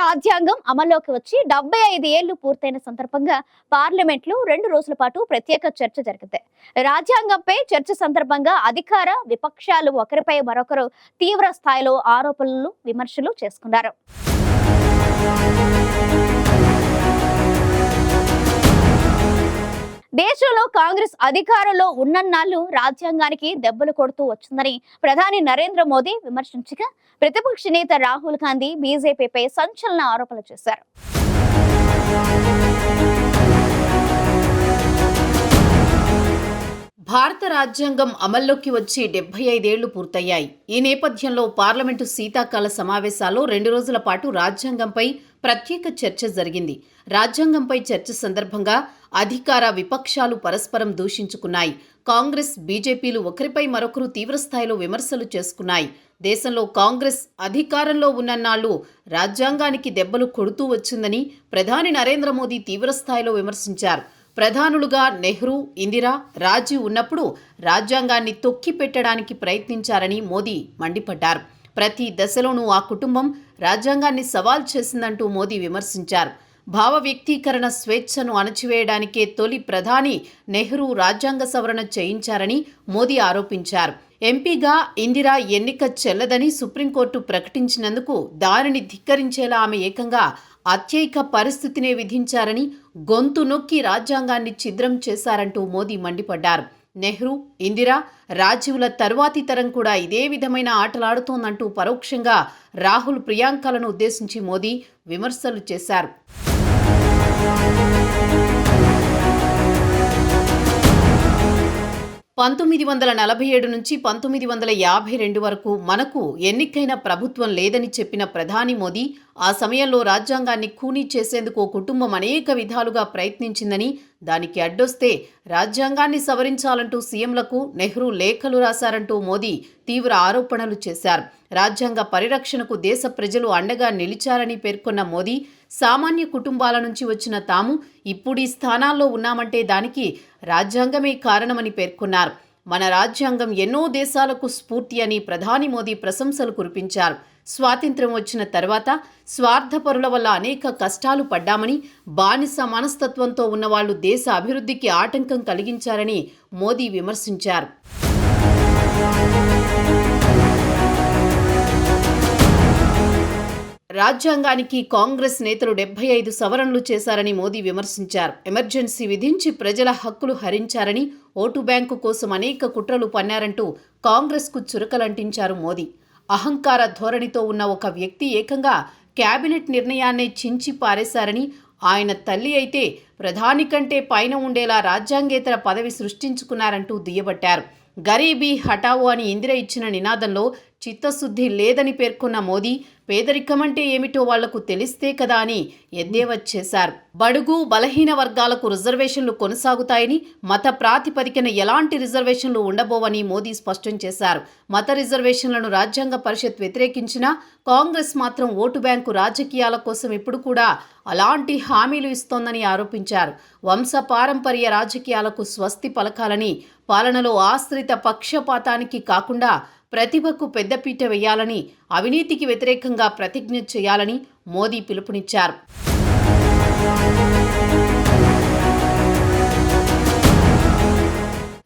రాజ్యాంగం అమల్లోకి వచ్చి డెబ్బై ఐదు ఏళ్ళు పూర్తయిన సందర్భంగా పార్లమెంట్లో రెండు రోజుల పాటు ప్రత్యేక చర్చ జరిగింది. రాజ్యాంగంపై చర్చ సందర్భంగా అధికార విపక్షాలు ఒకరిపై మరొకరు తీవ్ర స్థాయిలో ఆరోపణలు విమర్శలు చేసుకున్నారు. కాంగ్రెస్ అధికారంలో ఉన్నన్నాళ్ళు రాజ్యాంగానికి దెబ్బలు కొడుతూ వచ్చిందని ప్రధాని నరేంద్ర మోదీ విమర్శించగా ప్రతిపక్ష నేత రాహుల్ గాంధీ బీజేపీపై సంచలన ఆరోపణలు చేశారు. భారత రాజ్యాంగం అమల్లోకి వచ్చి డెబ్బై ఐదేళ్ళు పూర్తయ్యాయి. ఈ నేపథ్యంలో పార్లమెంటు శీతాకాల సమావేశాల్లో రెండు రోజుల పాటు రాజ్యాంగంపై ప్రత్యేక చర్చ జరిగింది. రాజ్యాంగంపై చర్చ సందర్భంగా అధికార విపక్షాలు పరస్పరం దూషించుకున్నాయి. కాంగ్రెస్ బీజేపీలు ఒకరిపై మరొకరు తీవ్రస్థాయిలో విమర్శలు చేసుకున్నాయి. దేశంలో కాంగ్రెస్ అధికారంలో ఉన్నన్నాళ్ళు రాజ్యాంగానికి దెబ్బలు కొడుతూ వచ్చిందని ప్రధాని నరేంద్ర మోదీ తీవ్రస్థాయిలో విమర్శించారు. ప్రధానులుగా నెహ్రూ ఇందిరా రాజీవ్ ఉన్నప్పుడు రాజ్యాంగాన్ని తొక్కి పెట్టడానికి ప్రయత్నించారని మోదీ మండిపడ్డారు. ప్రతి దశలోనూ ఆ కుటుంబం రాజ్యాంగాన్ని సవాల్ చేసిందంటూ మోదీ విమర్శించారు. భావ వ్యక్తీకరణ స్వేచ్ఛను అణచివేయడానికే తొలి ప్రధాని నెహ్రూ రాజ్యాంగ సవరణ చేయించారని మోదీ ఆరోపించారు. ఎంపీగా ఇందిరా ఎన్నిక చెల్లదని సుప్రీంకోర్టు ప్రకటించినందుకు దానిని ధిక్కరించేలా ఆమె ఏకంగా అత్యయిక పరిస్థితినే విధించారని గొంతు నొక్కి రాజ్యాంగాన్ని ఛిద్రం చేశారంటూ మోదీ మండిపడ్డారు. నెహ్రూ ఇందిరా రాజీవుల తరువాతి తరం కూడా ఇదే విధమైన ఆటలాడుతోందంటూ పరోక్షంగా రాహుల్ ప్రియాంకలను ఉద్దేశించి మోదీ విమర్శలు చేశారు. పంతొమ్మిది వందల నలభై ఏడు నుంచి పంతొమ్మిది వందల యాభై రెండు వరకు మనకు ఎన్నికైన ప్రభుత్వం లేదని చెప్పిన ప్రధాని మోదీ ఆ సమయంలో రాజ్యాంగాన్ని ఖూనీ చేసేందుకు ఓ కుటుంబం అనేక విధాలుగా ప్రయత్నించిందని దానికి అడ్డొస్తే రాజ్యాంగాన్ని సవరించాలంటూ సీఎంలకు నెహ్రూ లేఖలు రాశారంటూ మోదీ తీవ్ర ఆరోపణలు చేశారు. రాజ్యాంగ పరిరక్షణకు దేశ ప్రజలు అండగా నిలిచారని పేర్కొన్న మోదీ సామాన్య కుటుంబాల నుంచి వచ్చిన తాము ఇప్పుడు ఈ స్థానాల్లో ఉన్నామంటే దానికి రాజ్యాంగమే కారణమని పేర్కొన్నారు. మన రాజ్యాంగం ఎన్నో దేశాలకు స్ఫూర్తి అని ప్రధాని మోదీ ప్రశంసలు కురిపించారు. స్వాతంత్ర్యం వచ్చిన తర్వాత స్వార్థపరుల వల్ల అనేక కష్టాలు పడ్డామని బానిస మనస్తత్వంతో ఉన్నవాళ్ళు దేశ అభివృద్ధికి ఆటంకం కలిగించారని మోదీ విమర్శించారు. రాజ్యాంగానికి కాంగ్రెస్ నేతలు డెబ్బై ఐదు సవరణలు చేశారని మోదీ విమర్శించారు. ఎమర్జెన్సీ విధించి ప్రజల హక్కులు హరించారని ఓటు బ్యాంకు కోసం అనేక కుట్రలు పన్నారంటూ కాంగ్రెస్కు చురకలంటించారు మోదీ. అహంకార ధోరణితో ఉన్న ఒక వ్యక్తి ఏకంగా కేబినెట్ నిర్ణయాన్నే చించి పారేశారని ఆయన తల్లి అయితే ప్రధాని కంటే పైన ఉండేలా రాజ్యాంగేతర పదవి సృష్టించుకున్నారంటూ దుయ్యబట్టారు. గరీబీ హటావో అని ఇందిర ఇచ్చిన నినాదంలో చిత్తశుద్ధి లేదని పేర్కొన్న మోదీ పేదరికమంటే ఏమిటో వాళ్ళకు తెలిస్తే కదా అని ఎద్దేవా చేశారు. బడుగు బలహీన వర్గాలకు రిజర్వేషన్లు కొనసాగుతాయని మత ప్రాతిపదికన ఎలాంటి రిజర్వేషన్లు ఉండబోవని మోదీ స్పష్టం చేశారు. మత రిజర్వేషన్లను రాజ్యాంగ పరిషత్ వ్యతిరేకించినా కాంగ్రెస్ మాత్రం ఓటు బ్యాంకు రాజకీయాల కోసం ఇప్పుడు కూడా అలాంటి హామీలు ఇస్తోందని ఆరోపించారు. వంశ పారంపర్య రాజకీయాలకు స్వస్తి పలకాలని పాలనలో ఆశ్రిత పక్షపాతానికి కాకుండా ప్రతిభకు పెద్దపీట వేయాలని అవినీతికి వ్యతిరేకంగా ప్రతిజ్ఞ చేయాలని మోదీ పిలుపునిచ్చారు.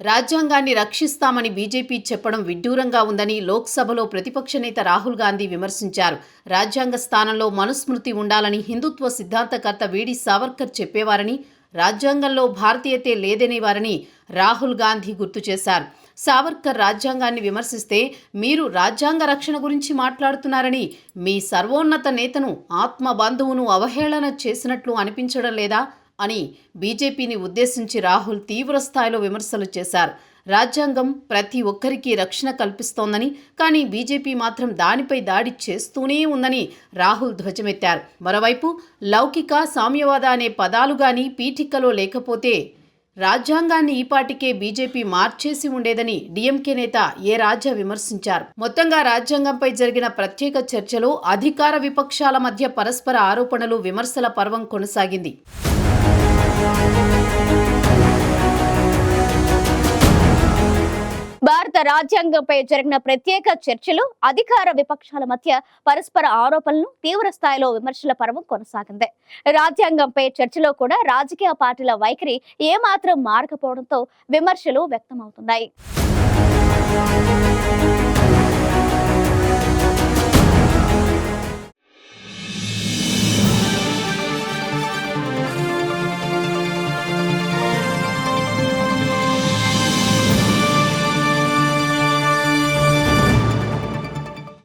రాజ్యాంగాన్ని రక్షిస్తామని బీజేపీ చెప్పడం విడ్డూరంగా ఉందని లోక్సభలో ప్రతిపక్ష నేత రాహుల్ గాంధీ విమర్శించారు. రాజ్యాంగ స్థానంలో మనుస్మృతి ఉండాలని హిందుత్వ సిద్ధాంతకర్త వీడి సావర్కర్ చెప్పేవారని రాజ్యాంగంలో భారతీయతే లేదనే వారని రాహుల్ గాంధీ గుర్తు చేశారు. సావర్కర్ రాజ్యాంగాన్ని విమర్శిస్తే మీరు రాజ్యాంగ రక్షణ గురించి మాట్లాడుతున్నారని మీ సర్వోన్నత నేతను ఆత్మ బంధువును అవహేళన చేసినట్లు అనిపించడం లేదా అని బీజేపీని ఉద్దేశించి రాహుల్ తీవ్ర స్థాయిలో విమర్శలు చేశారు. రాజ్యాంగం ప్రతి ఒక్కరికి రక్షణ కల్పిస్తోందని కానీ బీజేపీ మాత్రం దానిపై దాడి చేస్తూనే ఉందని రాహుల్ ధ్వజమెత్తారు. మరోవైపు లౌకిక సామ్యవాద అనే పదాలు గాని పీఠికలో లేకపోతే రాజ్యాంగాన్ని ఈపాటికే బీజేపీ మార్చేసి ఉండేదని డీఎంకే నేత ఏ రాజా విమర్శించారు. మొత్తంగా రాజ్యాంగంపై జరిగిన ప్రత్యేక చర్చలో అధికార విపక్షాల మధ్య పరస్పర ఆరోపణలు విమర్శల పర్వం కొనసాగింది. భారత రాజ్యాంగంపై జరిగిన ప్రత్యేక చర్చలు అధికార విపక్షాల మధ్య పరస్పర ఆరోపణలు తీవ్ర స్థాయిలో విమర్శల పర్వం కొనసాగింది. రాజ్యాంగంపై చర్చలో కూడా రాజకీయ పార్టీల వైఖరి ఏమాత్రం మారకపోవడంతో విమర్శలు వ్యక్తమవుతున్నాయి.